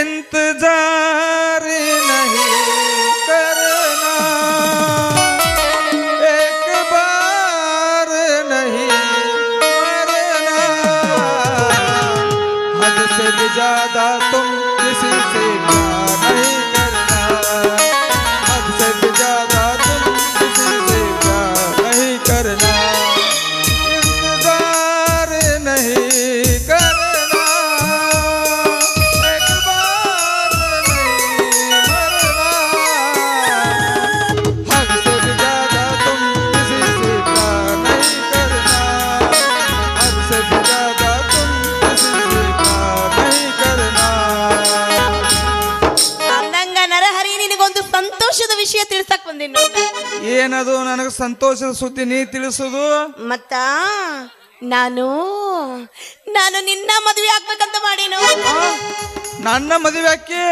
इंतजार ಸಂತೋಷದ ಸುದ್ದಿ ನೀ ತಿಳಿಸುದು? ಮತ್ತ ನಾನು ನಾನು ನಿನ್ನ ಮದುವೆ ಆಗ್ಬೇಕಂತ ಮಾಡೀನು. ನನ್ನ ಮದುವೆ ಅಕ್ಕಿ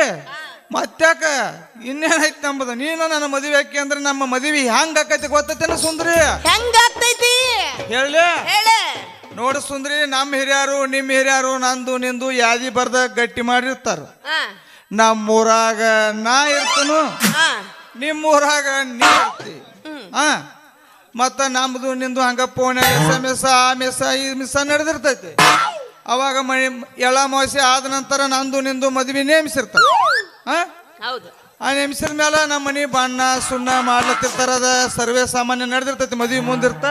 ಮತ್ತಾಕ ಇನ್ನೇನೈತಿ ನಂಬುದು? ನೀನು ನನ್ನ ಮದುವೆ ಅಕ್ಕಿ ಅಂದ್ರೆ ನಮ್ಮ ಮದುವೆ ಹೆಂಗ್ ಆಕೈತಿ ಗೊತ್ತೈತೇನ ಸುಂದ್ರಿ? ಹೆಂಗ ಆಗ್ತೈತಿ? ಹೇಳಿ. ಹೇಳಿ. ನೋಡು ಸುಂದ್ರಿ ನಮ್ಮ ಹಿರಿಯರು ನಿಮ್ಮ ಹಿರಿಯರು ನಂದು ನಿಂದು ಯಾದಿ ಬರ್ದ ಗಟ್ಟಿ ಮಾಡಿರ್ತಾರ. ನಮ್ಮೂರಾಗ ನಾ ಇರ್ತನು. ನಿಮ್ಮೂರಾಗ ನೀ ಇರ್ತಿ. ಹಾ ಮತ್ತ ನಮ್ದು ನಿಂದು ಹಂಗ ಪೋಣೆ ಎಸ್ ಎಂ ಎಸ್ ಆ ಮಿಸ್ ಈ ಮಿಸ್ ನಡೆದಿರ್ತೈತಿ. ಅವಾಗ ಮಣಿ ಎಳ ಮೋಸಿ ಆದ ನಂತರ ನಂದು ನಿಂದು ಮದ್ವಿ ನೇಮಿಸಿರ್ತ ಹಾ ಹೌದು. ಆ ನೇಮಿಸಿದ ಮೇಲೆ ನಮ್ಮ ಮನಿ ಬಣ್ಣ ಸುಣ್ಣ ಮಾಡ್ಲತ್ತಿರ್ತಾರ ಅದ ಸರ್ವೇ ಸಾಮಾನ್ಯ ನಡೆದಿರ್ತೈತಿ ಮದ್ವಿ ಮುಂದಿರ್ತ.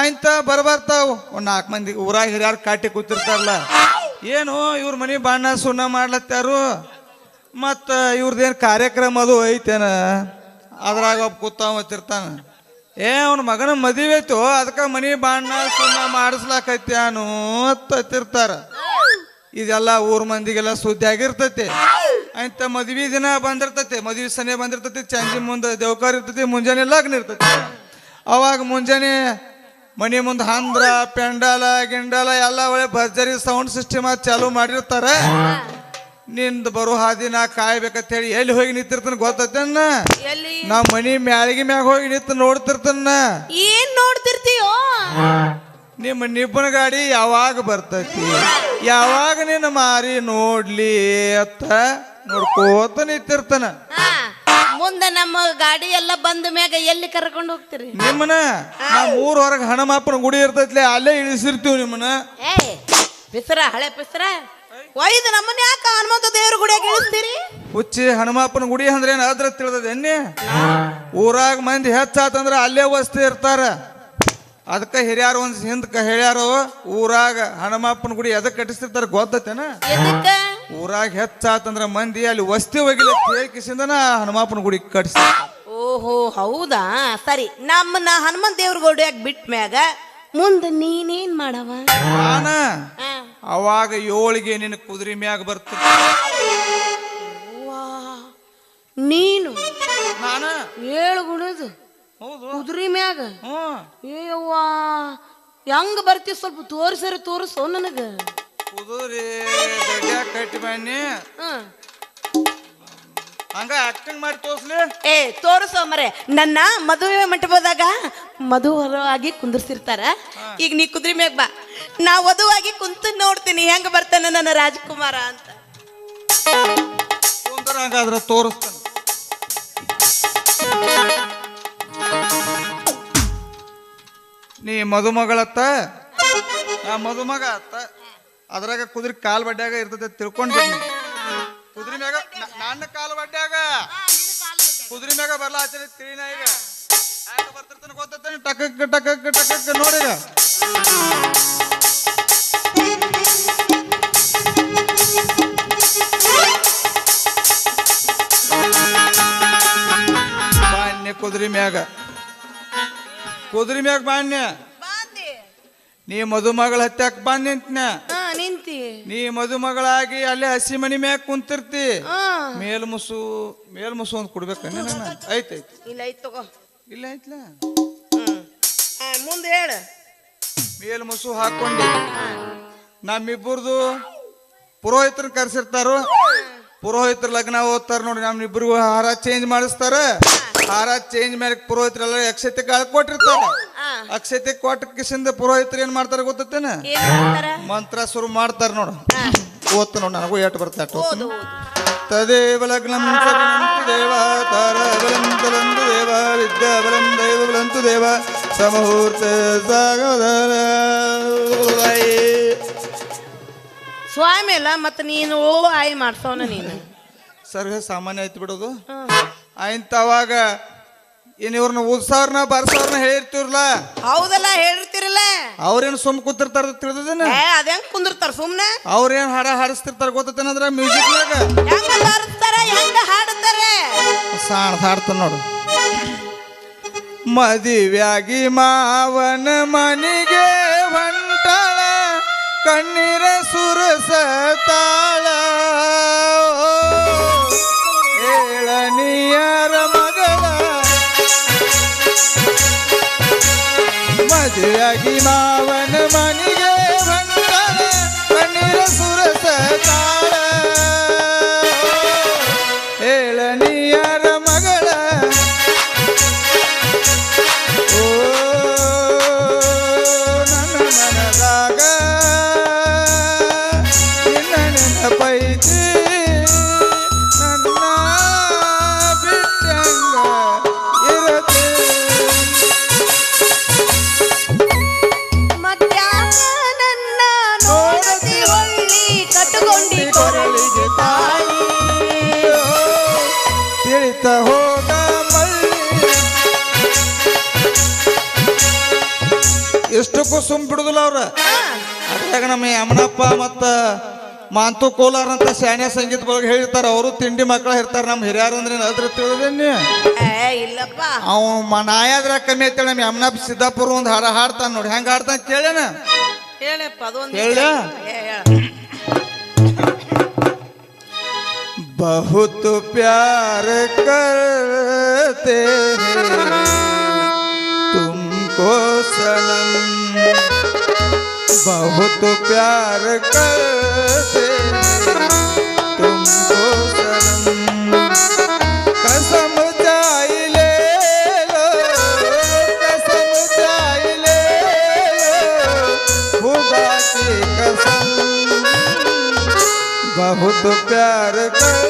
ಆಯ್ತ ಬರ್ಬರ್ತಾವ ಒಂದ್ ನಾಲ್ಕು ಮಂದಿ ಊರಾಗ ಹಿರಿಯಾರು ಕಾಟಿ ಕೂತಿರ್ತಾರಲ್ಲ. ಏನು ಇವ್ರ ಮನಿ ಬಣ್ಣ ಸುಣ್ಣ ಮಾಡ್ಲತ್ತಾರು ಮತ್ತ ಇವ್ರದ್ದೇನು ಕಾರ್ಯಕ್ರಮ ಅದು ಐತೇನ? ಅದ್ರಾಗ ಒಬ್ಬ ಕೂತಾವ ತಿರ್ತಾನ ಏ, ಅವನ ಮಗನ ಮದುವೆ ಐತು ಅದಕ್ಕೆ ಮನಿ ಬಣ್ಣ ಸುಣ್ಣ ಮಾಡಿಸ್ಲಾಕೈತ್ಯಾನು ತಿರ್ತಾರ ಇದೆಲ್ಲ ಊರ್ ಮಂದಿಗೆಲ್ಲ ಸುದ್ದಿ ಆಗಿರ್ತೈತಿ. ಅಂತ ಮದ್ವಿ ದಿನ ಬಂದಿರ್ತೈತಿ, ಮದ್ವಿ ಸನೆ ಬಂದಿರ್ತೈತಿ, ಚಂಜಿ ಮುಂದೆ ದೇವಕಾರ ಇರ್ತೈತಿ, ಮುಂಜಾನೆ ಲಗ್ನ ಇರ್ತೈತಿ. ಅವಾಗ ಮುಂಜಾನೆ ಮನೆ ಮುಂದೆ ಹಂದ್ರ, ಪೆಂಡಾಲ, ಗಿಂಡಾಲ, ಎಲ್ಲ ಒಳ್ಳೆ ಭರ್ಜರಿ ಸೌಂಡ್ ಸಿಸ್ಟಮ್ ಚಾಲು ಮಾಡಿರ್ತಾರ. ನಿಂದು ಬರೋ ಹಾದಿ ನಾ ಕಾಯ್ಬೇಕಂತ ಹೇಳಿ ಎಲ್ಲಿ ಹೋಗಿ ನಿಂತಿರ್ತನ ಗೊತ್ತೈತನ್ನ ಎಲ್ಲಿ? ನಾ ಮನಿ ಮ್ಯಾಳಿಗೆ ಮ್ಯಾಗ ಹೋಗಿ ನಿಂತು ನೋಡ್ತಿರ್ತನ ಏನ್ ನೋಡ್ತಿರ್ತೀಯೋ? ನಿಮ್ಮ ನಿಬ್ಬನ ಗಾಡಿ ಯಾವಾಗ ಬರ್ತೈತಿ? ಯಾವಾಗ ನಿನ್ನ ಮಾರಿ ನೋಡ್ಲಿ ಅತ್ತ ನೋಡ್ಕೋತ ನಿಂತಿರ್ತಾನ. ಮುಂದೆ ನಮ್ಮ ಗಾಡಿ ಎಲ್ಲ ಬಂದ ಮ್ಯಾಗ ಎಲ್ಲಿ ಕರ್ಕೊಂಡು ಹೋಗ್ತೀರಿ? ನಿಮ್ಮನ ನಾ ಮೂರ್ ಹೊರಗೆ ಹಣಮಾಪನ ಗುಡಿ ಇರ್ತೈತ್ಲೆ ಅಲ್ಲೇ ಇಳಿಸಿರ್ತೀವಿ ನಿಮ್ಮನ್ನ. ಏ ಪಿಸ್ರ ಹಳೆ ಪಿಸ್ರ ಒಯ್ದು ನಮ್ಮನ್ನ ಯಾಕೆ ಹನುಮಂತ ದೇವ್ರ ಗುಡಿಯಾಗ ಇಳಿಸ್ತೀರಿ? ಹುಚ್ಚಿ ಹನುಮಪ್ಪನ ಗುಡಿ ಅಂದ್ರೆ ಏನ್ ಅದ್ರ ತಿಳಿದದ ಎನ್ನಿ? ಊರಾಗ ಮಂದಿ ಹೆಚ್ಚಾತಂದ್ರ ಅಲ್ಲೇ ವಸ್ತಿ ಇರ್ತಾರ. ಅದಕ್ಕೆ ಹಿರಿಯಾರು ಒಂದ್ ಹಿಂದಕ್ಕೆ ಹೇಳ್ಯಾರು ಊರಾಗ ಹನುಮಪ್ಪನ ಗುಡಿ ಎದಕ್ ಕಟ್ಟಿಸ್ತಿರ್ತಾರ ಗೊತ್ತೈತೇನ? ಎದಕ್ಕ? ಊರಾಗ ಹೆಚ್ಚಾತಂದ್ರ ಮಂದಿ ಅಲ್ಲಿ ವಸ್ತಿ ಹೋಗಿಲ್ಲ ಕಿಸಿಂದನ ಹನುಮಪ್ಪನ ಗುಡಿ ಕಟ್ಸ್ತಾರ. ಓಹೋ ಹೌದಾ? ಸರಿ ನಮ್ಮನ್ನ ಹನುಮಂತ ದೇವ್ರ ಗುಡಿಯಾಗ ಬಿಟ್ಟ ಮ್ಯಾಗ ಮುಂದೆ ನೀನೇನ್ ಮಾಡವ? ನಾನ? ಅವಾಗ ಏಳಿಗೆ ನಿನ್ನ ಕುದುರೆ ಮ್ಯಾಗ ಬರ್ತದ ನೀನು ನಾನ? ಏಳು ಗುಣದು. ಹೌದು. ಕುದುರೆ ಮ್ಯಾಗ? ಹ್ಮ್ ಏಯವ್ವಾ ಹೆಂಗ ಬರ್ತಿ ಸ್ವಲ್ಪ ತೋರಿಸರಿ ತೋರಿಸು ನನಗ. ಕುದುರೆ ಕಟ್ಟಿ ಬನ್ನಿ. ಹಂಗ ಆಕ್ಟಿಂಗ್ ಮಾಡಿ ತೋರ್ಸ್ಲಿ. ಏ ತೋರಿಸೋ ಮರೆ ನನ್ನ ಮದುವೆ ಮಂಟಪದಾಗ ಮಧುವರವಾಗಿ ಕುಂದಿರ್ಸಿರ್ತಾರ. ಈಗ ನೀ ಕುದ್ರಿ ಮ್ಯಾಗ ಬಾ. ನಾ ವಧುವಾಗಿ ಕುಂತು ನೋಡ್ತೀನಿ. ಹೆಂಗ ಬರ್ತಾನೆ ನನ್ನ ರಾಜಕುಮಾರ ಅಂತ. ಕುಂದ್ರ ಹಂಗಾದ್ರ ತೋರಿಸ್ತಾನ. ನೀ ಮದುಮಗಳತ್ತ ಆ ಮದುಮಗ ಅತ್ತ. ಅದ್ರಾಗ ಕುದುರೆ ಕಾಲ್ ಬಡ್ಡ್ಯಾಗ ಇರ್ತದೆ ತಿಳ್ಕೊಂಡಿದ್ದೀನಿ ನನ್ನ ಕಾಲು ಬಡ್ಡ್ಯಾಗ? ಕುದುರೆ ಮ್ಯಾಗ ಬರ್ಲಾ ಆಚರಿ ತಿಳಿನ ಈಗ. ಹ್ಯಾಂಗ ಬರ್ತಿರ್ತಾನೆ ಟಕ ಟಕಕ್ ಟಕಕ್ ಟಕಕ್ ನೋಡಿಗ ಬಾನ್ಯ ಕುದುರೆ ಮ್ಯಾಗ. ಕುದುರೆ ಮ್ಯಾಗ ಬಾಣ್ಯ ನೀ ಮದುಮಗಳ ಹತ್ಯಾಕ ಬಾಣ್ಯ ಅಂತ್ನ ಹಾ. ನಿಂತಿ ನೀ ಮದುಮಗಳಾಗಿ ಅಲ್ಲೇ ಹಸಿ ಮನಿ ಮ್ಯಾಗ ಕುಂತಿರ್ತಿ. ಮೇಲ್ಮುಸು ಮೇಲ್ಮುಸು ಮೇಲ್ ಮುಸು ಅಂತ ಕೊಡ್ಬೇಕ ಐತ್ ಐತ್ ಇಲ್ಲ ಐತ್ ತಗೋ. ಇಲ್ಲ ಐತ್ಲ ಮುಂದೆ ಹೇಳು. ಮೇಲ್ಮುಸು ಹಾಕೊಂಡಿ. ನಮ್ಮಿಬ್ಬರದು ಪುರೋಹಿತರನ್ನ ಕರ್ಸಿರ್ತಾರು. ಪುರೋಹಿತರ ಲಗ್ನ ಓದ್ತಾರ ನೋಡಿ ನಮ್ಮಿಬ್ರಿಗೂ ಹಾರ ಚೇಂಜ್ ಮಾಡಿಸ್ತಾರ. ಹಾರ ಚೇಂಜ್ ಮೇಲೆ ಪುರೋಹಿತರೆಲ್ಲ ಯಕ್ಷತೆ ಕಾಳು ಕೊಟ್ಟಿರ್ತಾರ. ಆ, ಅಕ್ಷತೆ ಕೊಟ್ಟ ಕಿಸಿಂದ ಪುರೋಹಿತರು ಏನ್ ಮಾಡ್ತಾರ ಗೊತ್ತೇನ ಮಂತ್ರ ಶುರು ಮಾಡ್ತಾರ ನೋಡು. ಓದ್ತ ನೋಡು ನನಗೂ ಏಟ್ ಬರ್ತಾ ತದೇವ ಲಗ್ನಂ ಸವಿನಂತು ದೇವ ತಾರ ಬಲಂತಲಂತು ದೇವ ವಿದ್ಯಾ ಬಲಂ ದೈವ ಸಮುಹೂರ್ತ ಸಾಗರ. ಸ್ವಾಮಿ ಅಲ್ಲ ಮತ್ತೆ ನೀನು ಓ ಆಯಿ ಮಾಡ್ಸೋನ ನೀನು. ಸರ್ವೇ ಸಾಮಾನ್ಯ ಆಯ್ತು ಬಿಡೋದು. ಆಯ್ತು ಅವಾಗ ಇನ್ ಇವ್ರನ್ನ ಓದ್ಸಾವ್ರನ್ನ ಬರ್ಸವ್ರನ್ನ ಹೇಳಿರ್ತಿವ್ರಲ್ಲ? ಹೌದಲ್ಲ ಹೇಳಿರ್ತಿರಲ್ಲ. ಅವ್ರೇನ್ ಸುಮ್ ಕೂತಿರ್ತಾರ ತಿಳಿದೇನ ಏ ಕುಂದಿರ್ತಾರ ಸುಮ್ನೆ? ಅವ್ರೇನ್ ಹಾಡ ಹಾಡಿಸ್ತಿರ್ತಾರ ಗೊತ್ತೇನಂದ್ರ ಮ್ಯೂಸಿಕ್ ಹೆಂಗ ಬಾರಿಸ್ತಾರ ಹೆಂಗ ಹಾಡುತ್ತಾರೆ? ಸಾಣ ಹಾಡ್ತಾನ ನೋಡು. ಮದಿವ್ಯಾಗಿ ಮಾವನ ಮನಿಗೆ ಹೊಂಟಳ ಕಣ್ಣೀರ ಸುರಸ ಮದುವೆಯಾಗಿ ಮಾವನ ಮನಿಗೆ ತಿಳಿತ ಹೋಗ ಮಳ್ಳಿ ಎಷ್ಟಕ್ಕೂ ಸುಮ್ ಬಿಡುದಿಲ್ಲ ಅವ್ರ. ಅದ್ರಾಗ ನಮ್ಮ ಯಮನಪ್ಪ ಮತ್ತ ಮಾಂತು ಕೋಲಾರ ಅಂತ ಶಾನ್ಯ ಸಂಗೀತ ಬಗ್ಗೆ ಹೇಳ್ತಾರ ಅವರು ತಿಂಡಿ ಮಕ್ಕಳ ಇರ್ತಾರ ನಮ್ಮ ಹಿರಿಯರು ಅಂದ್ರೆ ಅದ್ರ ತಿಳಿದೇನಿ ಇಲ್ಲಪ್ಪ. ಅವ ನಾಯಾದ್ರ ಕಮ್ಮಿ ಐತೇಳ ನಮ್ಮ ಯಮನಪ್ಪ ಸಿದ್ದಾಪುರ ಒಂದು ಹಾಡ ಹಾಡ್ತಾನ ನೋಡಿ ಹೆಂಗ ಹಾಡ್ತಾನ ಕೇಳೇನ ಹೇಳಪ್ಪ ಅದೊಂದು ಹೇಳ? बहुत प्यार करते हैं तुमको सनम। बहुत प्यार करते तुमको सनम। कसम। बहुत प्यार कर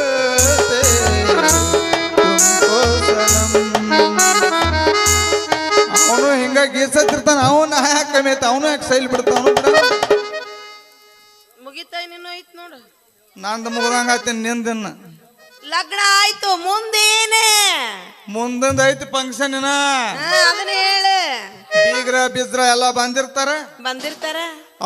ಹಿಂಗ ಗೀಸತ್ತಿರ್ತಾನ ಅವನ ಯಾಕೆ ಕಮ್ಮಿ ಐತ ಅವನು ಯಾಕೆ ಸೈಲ್ ಬಿಡ್ತಾವನು ಮುಗಿತಾ ಇನ್ನೇನು ಐತ್ ನೋಡು. ನಂದು ಮುಗ್ದಂಗಾತೀನಿ ನಿಂದನ್ನ ಲಗ್ನ ಆಯ್ತು ಮುಂದೇನೆ. ಮುಂದಂದ ಐತಿ ಫಂಕ್ಷನ್ ಹಾ, ಅದನ್ನ ಹೇಳು. ಬೀಗ್ರ ಬಿದ್ರ ಎಲ್ಲ ಬಂದಿರ್ತಾರ? ಬಂದಿರ್ತಾರ.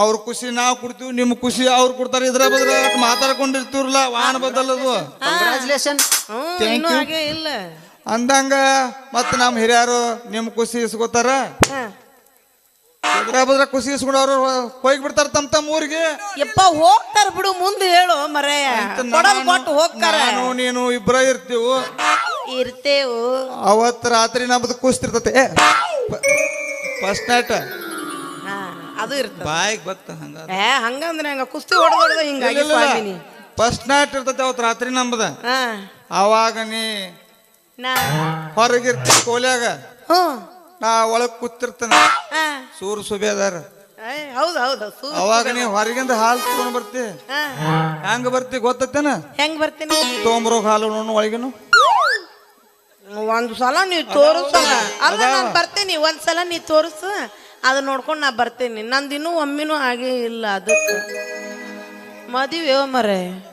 ಅವ್ರ ಖುಷಿ ನಾವು ಕೊಡ್ತೀವಿ ನಿಮ್ ಖುಷಿ ಅವ್ರು ಕೊಡ್ತಾರೆ. ಇದ್ರ ಬದ್ರ ಮಾತಾಡ್ಕೊಂಡಿರ್ತೀವ್ರಲ್ಲ ವಾಹನ ಬದಲದು. ಕಂಗ್ರ್ಯಾಚುಲೇಷನ್ ಹ್ಮ್ Thank ಇನ್ನೂ you. ಹಾಗೆ ಇಲ್ಲ. ಅಂದಂಗ ಮತ್ ನಮ್ಮ ಹಿರಿಯರು ನಿಮ್ ಖುಷಿ ಇಸ್ಕೋತಾರ? ಹಾ. ಇದ್ರ ಬದ್ರ ಖುಷಿ ಇಸ್ಕೊಂಡವ್ರು ಹೋಗಿ ಬಿಡ್ತಾರ ತಮ್ಮ ತಮ್ಮ ಊರಿಗೆ? ಯಪ್ಪ ಹೋಗ್ತಾರ ಬಿಡು ಮುಂದೆ ಹೇಳು ಮರೆಯ ಕೊಟ್ಟು ಹೋಗ್ತಾರ. ನಾನು ನೀನು ಇಬ್ರ ಇರ್ತೀವು. ಇರ್ತೇವು. ಅವತ್ ರಾತ್ರಿ ನಮ್ದು ಕುಸ್ತಿರ್ತತೆ ಫಸ್ಟ್ ನೈಟ್ ಅದು ಇರ್ತದೆ. ಬಾಯಿಗೆ ಬತ್ತ ಹಂಗ ಏ ಹಂಗಂದ್ರೆ ಹಂಗ ಕುಸ್ತಿ ಹೊಡೆದೊಡ್ದ ಹಿಂಗಾಗಿ ಸ್ವಾಮಿನಿ. ಫಸ್ಟ್ ನೈಟ್ ಇರ್ತತೆ ಅವತ್ ರಾತ್ರಿ ನಮ್ದ. ಅವಾಗ ನೀ ನಾ ಹೊರಗಿರ್ತಿ ಕೋಲಿಯಾಗ. ನಾ ಒಳಗ್ ಕೂತಿರ್ತಾನ. ಹಾ. ಸೂರ್ ಸುಬೇದಾರ. ಏ, ಹೌದು ಹೌದು ಸೂ ಅವಾಗ ನೀ ಹೊರಗಿಂದ ಹಾಲು ತಗೊಂಡ್ ಬರ್ತಿ. ಹಾ. ಹೆಂಗ ಬರ್ತಿ ಗೊತ್ತೇನ ಹೆಂಗ್ ಬರ್ತೀನಿ? ತೊಗೊಂಬರೋ ಹಾಲು ನೋಡು ಒಳಗಿನ. ಒಂದು ಸಲ ನೀವ್ ತೋರಿಸಲ್ಲ ಅಲ್ಲ ನಾನು ಬರ್ತೀನಿ. ಒಂದ್ಸಲ ನೀ ತೋರಿಸು. ಅದು ನೋಡ್ಕೊಂಡು ನಾ ಬರ್ತೀನಿ. ಇನ್ನೂ ಒಮ್ಮಿನೂ ಆಗೇ ಇಲ್ಲ ಅದಕ್ಕೆ. ಮದುವೆ ಮರೆ.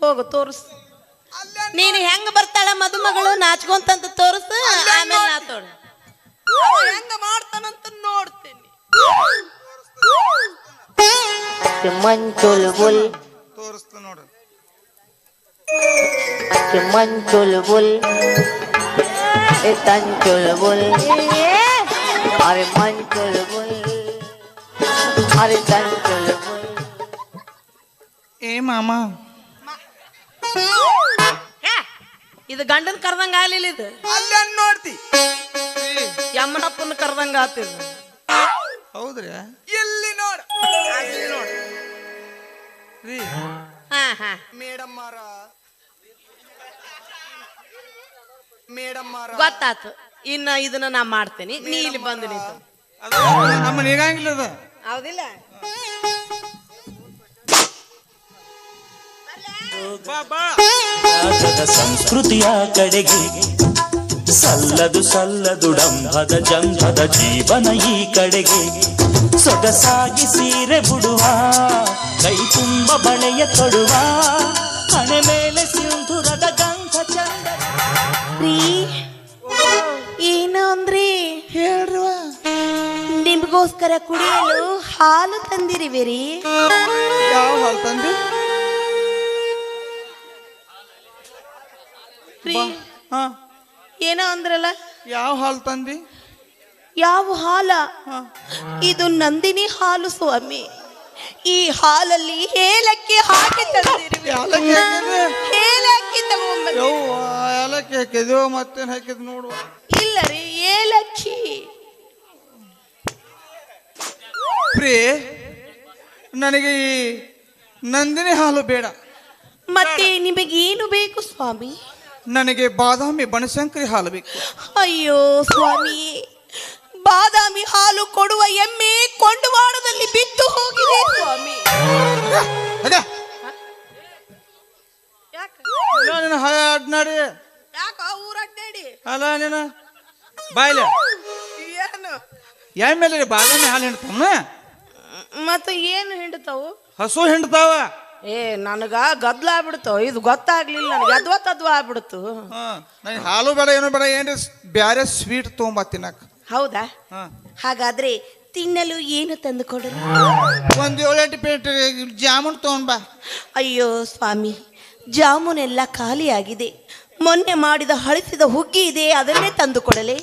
ಹೋಗು ತೋರಿಸು. ನೀನು ಹೆಂಗ್ ಬರ್ತಾಳ ಮದುಮಗಳು? ನಾಚ್ಕೋಂತ ಅಂತ ಆಮೇಲೆ ನಾ ತೋರು ಅವೆ ಹೆಂಗ್ ಮಾಡ್ತಾನ ಅಂತ ನೋಡ್ತೀನಿ. ಕಿಮಂಚುಲ್ ಗುಲ್ ತೋರಿಸ್ತ ನೋಡು. ಕಿಮಂಚುಲ್ ಗುಲ್ ಏ! ತಂಚುಲ್ ಗುಲ್ ಅರೆ ಮಂಚುಲ್ ಗುಲ್ ಅರೆ ತಂಚುಲ್ ಏ ಮಾಮಾ. ಇದು ಗಂಡನ್ ಕರ್ದಂಗ ಆಗ್ಲಿಲ್ಲ ಇದು. ಅಲ್ಲ ನೋಡ್ತಿ? ಯಮ್ಮನಪ್ಪನ ಕರ್ದಂಗ ಆತಿದ ಹೌದ್ರಿ? ಇಲ್ಲಿ ನೋಡ. ರೀ ಹಾ ಹಾ. ಮೇಡಮ್ ಮಾರ ಮೇಡಮ್ ಮಾರ ಗೊತ್ತಾತು. ಇನ್ನ ಇದನ್ನ ನಾ ಮಾಡ್ತೇನೆ. ನೀ ಇಲ್ಲಿ ಬಂದು ನಿಂತು ನಮ್ಮ ನೀಗಂಗಿಲ್ಲ ಹೌದಿಲ್ಲ? ರಾಗದ ಸಂಸ್ಕೃತಿಯ ಕಡೆಗೆ ಸಲ್ಲದು ಸಲ್ಲದು ಡಂಭದ ಜಂಭದ ಜೀವನ ಈ ಕಡೆಗೆ. ಸೊಗಸಾಗಿ ಸೀರೆ ಬಿಡುವ ಕೈ ತುಂಬ ಬಳೆಯ ತೊಡುವ ಹಣೆ ಮೇಲೆ ಸಿಂಧುರದ ಗಂಧ ಚಂದ ರೀ ಏನು ಅಂದ್ರಿ ಹೇಳ್ರಿವ. ನಿಮಗೋಸ್ಕರ ಕುಡಿಯಲು ಹಾಲು ತಂದಿರಿವಿರಿ. ಯಾವ ಹಾಲು ತಂದಿ? ರೀ ಹಾ. ಏನೋ ಅಂದ್ರಲ್ಲ? ಯಾವ ಹಾಲು ತಂದಿ? ಯಾವ ಹಾಲ? ಇದು ನಂದಿನಿ ಹಾಲು ಸ್ವಾಮಿ. ಈ ಹಾಲಲ್ಲಿ ಏಲಕ್ಕಿ ಹಾಕಿ ತಂದಿರಿ ಏಲಕ್ಕಿ ಹಾಕಿದ್ರೆ? ಏಲಕ್ಕಿ ತಗೊಂಡ್ಬಂದಿ. ಯವ್ವ ಯಾಲಕ್ಕಿ ಹಾಕಿದ್ಯೋ ಮತ್ತೇನ್ ಹಾಕಿದ್ ನೋಡುವ. ಇಲ್ಲ ರೀ ಏಲಕ್ಕಿ. ಪ್ರಿಯ ನನಗೆ ಈ ನಂದಿನಿ ಹಾಲು ಬೇಡ. ಮತ್ತೆ ನಿಮಗೇನು ಬೇಕು ಸ್ವಾಮಿ? ನನಗೆ ಬಾದಾಮಿ ಬನಶಂಕರಿ ಹಾಲು ಬೇಕು. ಅಯ್ಯೋ ಸ್ವಾಮಿ ಬಾದಾಮಿ ಹಾಲು ಕೊಡುವ ಎಮ್ಮೆ ಕೊಂಡವಾಡದಲ್ಲಿ ಬಿದ್ದು ಹೋಗಿದೆ. ಸ್ವಾಮಿ. ಅದ. ನೀನು ಹಾಯ ಅಡ್ನಾಡಿ. ಯಾಕ ಊರಡ್ಡಾಡಿ ಅಲ್ಲ ನೀನು ಬಾಯ್ಲ. ಏನು? ಎಮ್ಮೆಲ್ಲ ಬಾದಾಮಿ ಹಾಲು ಹಿಂಡ್ತಾವನ? ಮತ್ತೆ ಏನು ಹಿಂಡ್ತಾವು? ಹಸು ಹಿಂಡ್ತಾವ. ಏ ನನಗ ಗದ್ಲ ಆಗ್ಬಿಡ್ತು. ಇದು ಗೊತ್ತಾಗ್ಲಿಲ್ಲ ನನಗೆ. ಅದ್ವ ತದ್ವ ಆಗ್ಬಿಡ್ತು. ಹಾ ನನಗೆ ಹಾಲು ಬೇಡ ಏನು ಬೇಡ ಏನ್ರಿ? ಬ್ಯಾರೆ ಸ್ವೀಟ್ ತೊಗೊಂಬ ತಿನ್ನಕ್. ಹೌದಾ? ಹಾ. ಹಾಗಾದ್ರೆ ತಿನ್ನಲು ಏನು ತಂದು ಕೊಡಲು ಒಂದು ಏಳೆಂಟು ಪ್ಲೇಟ್ ಜಾಮೂನ್ ತೊಗೊಂಡ್ ಬಾ ಅಯ್ಯೋ ಸ್ವಾಮಿ ಜಾಮೂನ್ ಎಲ್ಲ ಖಾಲಿಯಾಗಿದೆ ಮೊನ್ನೆ ಮಾಡಿದ ಹಳಿಸಿದ ಹುಗ್ಗಿ ಇದೆ ಅದನ್ನೇ ತಂದು ಕೊಡಲೆ?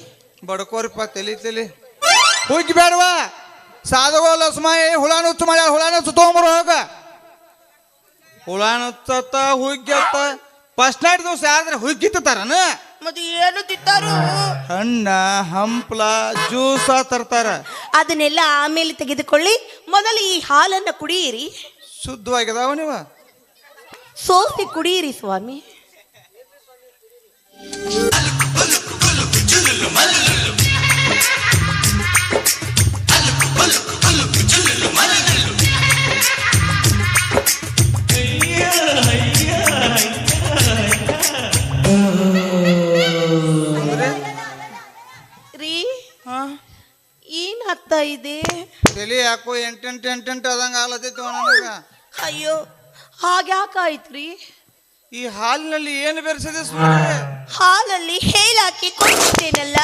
ಬಡ್ಕೋರಿಪ್ಪ ತಲಿ ತಲಿ. ಹುಗ್ಗಿ ಬೇಡವಾ? ಸಾಧುವ ಲಸ್ಮಾಯಿ ಹುಳಾನು ಹುಳಾನು ಮಾಡ್ಯಾಳ ಹುಳ ನುಚ್ಚು ತೊಗೊಂಬರು ಹೋಗ. ಹುಳ ನುಚ್ಚತ್ತ ಹುಗ್ಗತ್ತ ಫಸ್ಟ್ ನೈಟ್ ದಿವಸ ಯಾರಾದ್ರೆ ಹುಗ್ಗಿ ತತ್ತಾರನ ಮತ್ತೆ ಏನು ತಿಂತಾರು? ಹಣ್ಣ ಹಂಪ್ಲ ಜ್ಯೂಸ ತರ್ತಾರ. ಅದನ್ನೆಲ್ಲ ಆಮೇಲೆ ತೆಗೆದುಕೊಳ್ಳಿ. ಮೊದಲು ಈ ಹಾಲನ್ನ ಕುಡಿಯಿರಿ. ಶುದ್ಧವಾಗಿದಾವ ನೀವ? ಸೋಸಿ ಕುಡಿಯಿರಿ ಸ್ವಾಮಿ. ಏನ್ ಆಗ್ತಾ ಇದೆ? ತಲೆ ಯಾಕೋ ಎಂಟೆಂಟು ಎಂಟೆಂಟು ಅದಂಗ ಅಯ್ಯೋ ನನಗ. ಅಯ್ಯೋ ಹಾಗ್ಯಾಕಾಯ್ತ್ರಿ? ಈ ಹಾಲಿನಲ್ಲಿ ಏನು ಬೆರೆಸಿದೆ ಸುಮ್ಮನೆ ಹಾಲಲ್ಲಿ ಹೇಳಾಕಿ ಕೊಡ್ತೇನಲ್ಲ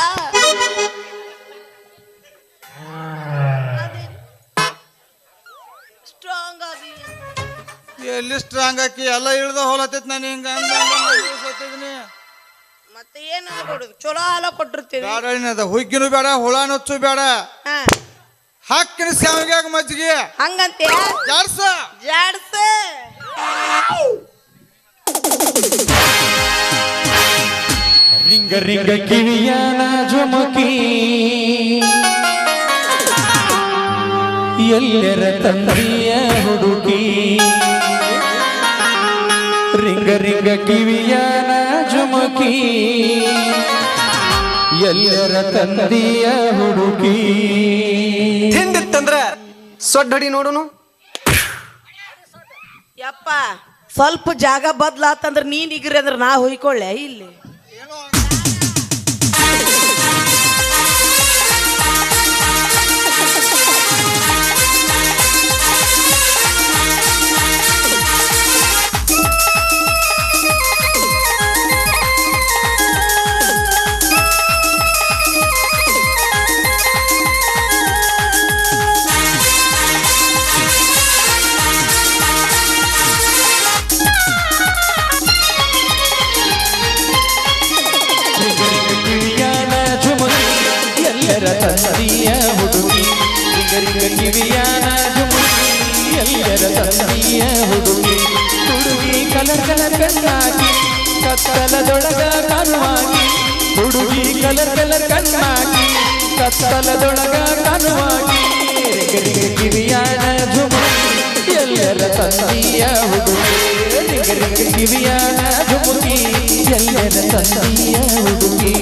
ಸ್ಟ್ರಾಂಗ್ ಆಗಿ. ಎಲ್ಲಿ ಸ್ಟ್ರಾಂಗ್ ಹಾಕಿ ಎಲ್ಲ ಇಳ್ದ ಹೋಲತ್ತೈತಿ ನಾನು ಹಿಂಗ. ಮತ್ತೆ ಏನು ಅನ್ಕೊಡುದು ಚಲೋ ಹಾಲ ಕೊಟ್ಟಿರ್ತೀವಿ ಬೇಡ ಏನದ ಹುಗ್ಗಿನೂ ಬೇಡ ಹುಳ ನೊಚ್ಚು ಬೇಡ. ಹಾ. ಹಾಕಿನ ಶಾವಿಗೆ ಮಜ್ಜಿಗೆ. ಹಂಗಂತೆ? ಜಾಡ್ಸ. ಜಾಡ್ಸ. ರಿಂಗ ರಿಂಗ ಕಿವಿಯಾನ ಜುಮುಕಿ ಎಲ್ಲರ ತಂದೆಯ ಹುಡುಕಿ. ರಿಂಗ ರಿಂಗ ಕಿವಿಯ ಜುಮುಕಿ. ಎಲ್ಲರ ತಂದೆಯ ಹುಡುಕಿ. ಹಿಂದಿತ್ತಂದ್ರ ಸೊಡ್ಡಡಿ ಹೊಡಿ ನೋಡುನು? ಯಪ್ಪ ಸ್ವಲ್ಪ ಜಾಗ ಬದ್ಲಾತಂದ್ರ ನೀನ್ ಇಗ್ರಿ ಅಂದ್ರ ನಾ ಹೊಯ್ಕೊಳ್ಳೆ ಇಲ್ಲಿ? ಕಣ್ಣಾಗಿ, ಕತ್ತಲದೊಳಗ ಕಾಣುವಾಗಿ, ಹುಡುಗಿ ಕಲರ್ ಕಲರ್ ಕಣ್ಣಾಗಿ, ಕತ್ತಲದೊಳಗ ಕಾಣುವಾಗಿ ರಿಂಗ ರಿಂಗ ಕಿವಿಯಾನ ಜುಮುಕಿ ಎಲ್ಲರ ತಂದೆಯ ಹುಡುಗಿ ರಿಂಗ ರಿಂಗ ಕಿವಿಯಾನ ಜುಮುಕಿ ಎಲ್ಲರ ತಂದೆಯ ಹುಡುಗಿ.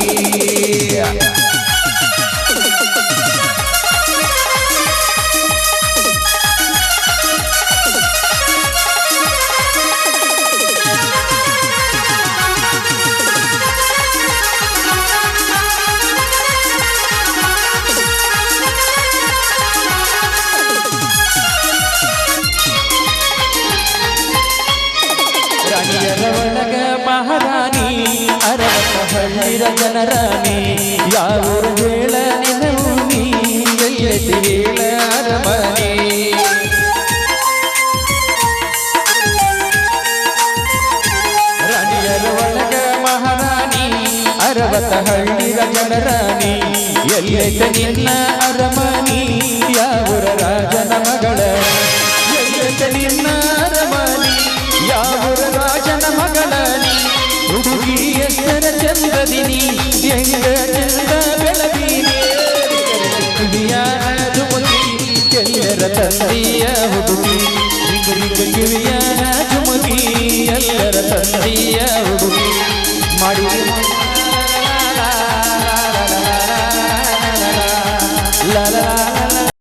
ಹಳ್ಳಿರ ಜನರಾಣಿ ಎಲ್ಲೆತ ನಿನ್ನ ಅರಮನಿ?